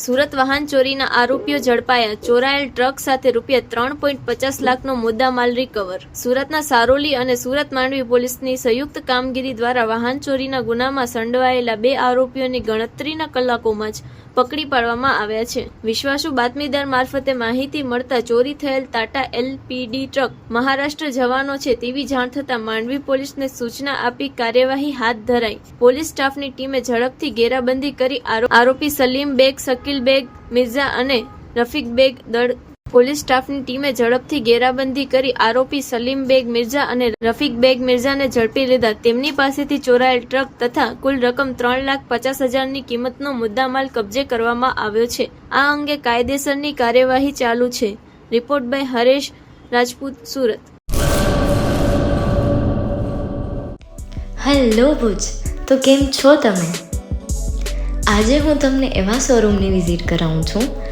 સુરત વાહન ચોરીના આરોપીઓ ઝડપાયા. ચોરાયેલ ટ્રક સાથે રૂપિયા ત્રણ પોઈન્ટ પચાસ લાખનો મુદ્દામાલ રિકવર સુરતના સારોલી અને સુરત માંડવી પોલીસની સંયુક્ત કામગીરી દ્વારા વાહન ચોરીના ગુનામાં સંડવાયેલા બે આરોપીઓની ગણતરીના કલાકોમાં જ પકડી પાડવામાં આવ્યા છે. વિશ્વાસુ બાતમીદાર મારફતે માહિતી મળતા ચોરી થયેલ ટાટા એલપીડી ટ્રક મહારાષ્ટ્ર જવાનો છે તેવી જાણ થતાં માંડવી પોલીસને સૂચના આપી કાર્યવાહી હાથ ધરાઈ. પોલીસ સ્ટાફની ટીમે ઝડપથી ઘેરાબંધી કરી આરોપી સલીમ બેગ શકીલ બેગ મિર્ઝા અને રફીક બેગ દળ પોલીસ સ્ટાફની ટીમે ઝડપથી ઘેરાબંધી કરી આરોપી સલીમ બેગ મિર્ઝા અને રફીક બેગ મિર્ઝાને ઝડપી લીધા. તેમની પાસેથી ચોરાયેલ ટ્રક તથા કુલ રકમ ત્રણ લાખ પચાસ હજારની કિંમતનો મુદ્દામાલ કબજે કરવામાં આવ્યો છે. આ અંગે કાયદેસરની કાર્યવાહી ચાલુ છે. Report by Haresh Rajput, Surat. Hello Bhuj, તો કેમ છો તમે? આજે હું તમને એવા શોરૂમની વિઝિટ કરાવું છું